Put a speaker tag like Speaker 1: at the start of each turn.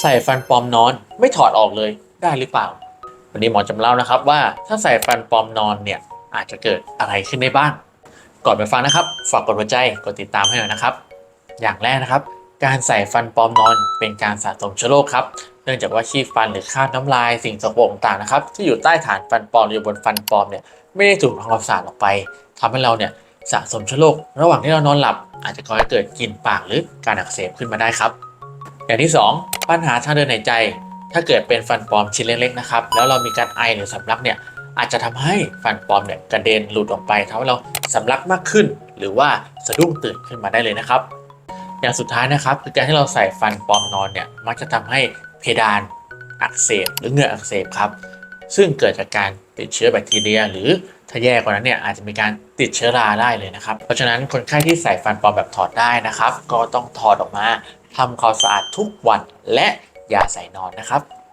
Speaker 1: ใส่ฟันปลอมนอนไม่ถอดออกเลยได้หรือเปล่า วันนี้หมอจะมาเล่านะครับว่าถ้าใส่ฟันปลอมนอนเนี่ยอาจจะเกิดอะไรขึ้นได้บ้าง ก่อนไปฟังนะครับ ฝากกดหัวใจกดติดตามให้หน่อยนะครับ อย่างแรกนะครับ การใส่ฟันปลอมนอนเป็นการสะสมเชื้อโรคครับเนื่องจากว่าขี้ฟันหรือคราบน้ำลายสิ่งสกปรกต่างนะครับที่อยู่ใต้ฐานฟันปลอมอยู่บนฟันปลอมเนี่ยไม่ได้ถูกทำความสะอาดออกไปทำให้เราเนี่ยสะสมเชื้อโรคระหว่างที่เรานอนหลับ อาจจะก่อให้เกิดกลิ่นปากหรือการอักเสบขึ้นมาได้ครับ อย่างที่ 2 ปัญหาทางเดินหายใจ ถ้าเกิดเป็นฟันปลอมชิ้นเล็กๆนะครับ แล้วเรามีการไอหรือสำลักเนี่ยอาจจะทำให้ฟันปลอมเนี่ยกระเด็นหลุดออกไปทำให้เราสำลักมากขึ้น หรือว่าสะดุ้งตื่นขึ้นมาได้เลยนะครับ อย่างสุดท้ายนะครับคือการที่เราใส่ฟันปลอมนอนเนี่ยมักจะทำให้เพดานอักเสบหรือเหงื่ออักเสบครับ ซึ่งเกิดจากการติดเชื้อแบคทีเรีย หรือถ้าแย่กว่านั้นเนี่ยอาจจะมีการติดเชื้อราได้เลยนะครับ เพราะฉะนั้นคนไข้ที่ใส่ฟันปลอมแบบถอดได้นะครับ ก็ต้องถอดออกมา ทำความสะอาดทุกวันและอย่าใส่นอนนะครับ